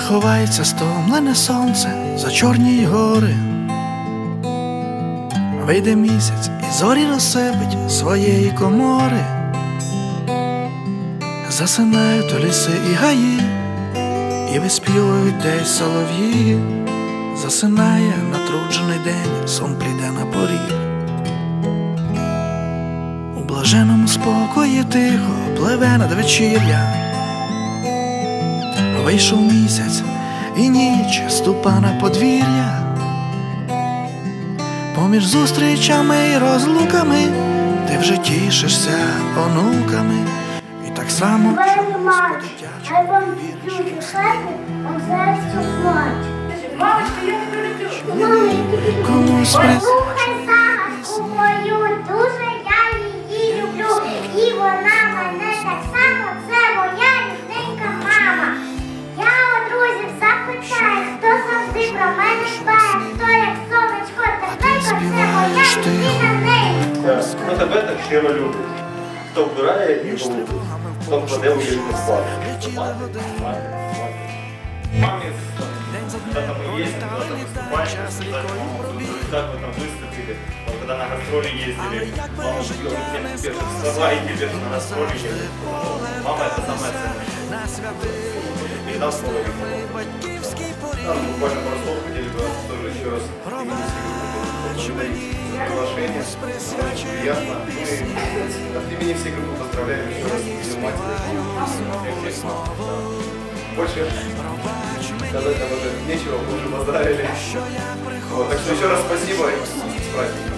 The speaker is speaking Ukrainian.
ховається стомлене сонце за чорні гори. Вийде місяць і зорі розсипить своєї комори. Засинають ліси і гаї, і виспівують десь солов'ї. Засинає натруджений день, сон прийде на поріг. У блаженому спокої тихо пливе надвечір'я. Вийшов місяць і ніч ступа на подвір'я. Поміж зустрічами і розлуками ти вже тішишся онуками, і так само вам віриш люди у моя співаєш тихо. єдина ненька. Хто тебе так щиро любить? Хто вбирає і голубить? Хто кладе у ліжку спати? Мамі когда мы ездим, куда-то выступаем, сказать, мама, как вы там выступили, вот когда на гастроли ездили, мама говорила, «Нет, теперь же вставай, теперь же на гастроли ехать». Мама это самое ценное. И нам слово не помогло. Там буквально пару слов приятно. Мы от имени всей группы поздравляем еще раз Днем матери. Всех. Больше сказать нам уже нечего, мы уже поздравили. Вот, так что еще раз спасибо и с праздником.